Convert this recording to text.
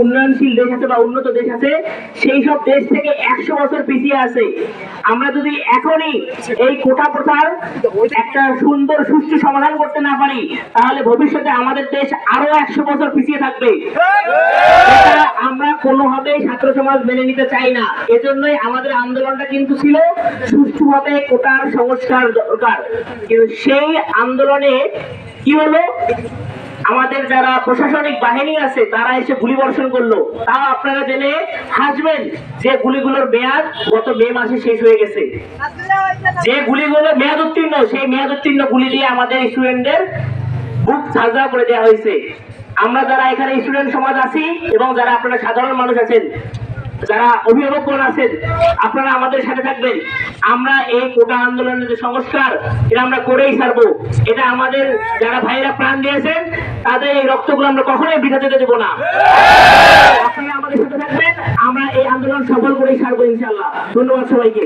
উন্নয়নশীল দেশ আছে বা উন্নত দেশ আছে, সেই সব দেশ থেকে একশো বছর পিছিয়ে আছে। আমরা যদি এখনই এই কোটা প্রথার একটা সুন্দর, সুষ্ঠু সমাধান করতে না পারি, তাহলে ভবিষ্যতে আমাদের দেশ আরও একশো বছর পিছিয়ে থাকবে। আমরা কোনোভাবেই ছাত্র সমাজ মেনে নিতে চাই না। এজন্যই আমাদের আন্দোলনটা কিন্তু ছিল সুষ্ঠুভাবে কোটার সংস্কার দরকার। কিন্তু সেই আন্দোলনে কি হলো? আমাদের যারা প্রশাসনিক বাহিনী আছে, তারা এসে গুলি বর্ষণ করল। তাও আপনারা জেনে হাসবেন যে গুলিগুলোর মেয়াদ গত মে মাসে শেষ হয়ে গেছে। যে গুলিগুলো মেয়াদ উত্তীর্ণ সেই মেয়াদ উত্তীর্ণ গুলি দিয়ে আমাদের স্টুডেন্টদের বুক সাজা করে দেওয়া হয়েছে। আমরা যারা এখানে স্টুডেন্ট সমাজ আছি এবং যারা আপনারা সাধারণ মানুষ আছেন যারা অভিভাবকগণ আছেন, আপনারা আমাদের সাথে থাকবেন। আমরা এই কোটা আন্দোলনের যে সংস্কার, এটা আমরা করেই ছাড়বো। এটা আমাদের যারা ভাইরা প্রাণ দিয়েছেন, তাদের এই রক্তগুলো আমরা কখনোই বৃথা যেতে দেবো না। আপনারা আমাদের সাথে থাকবেন, আমরা এই আন্দোলন সফল করেই ছাড়বো ইনশাল্লাহ ধন্যবাদ সবাইকে।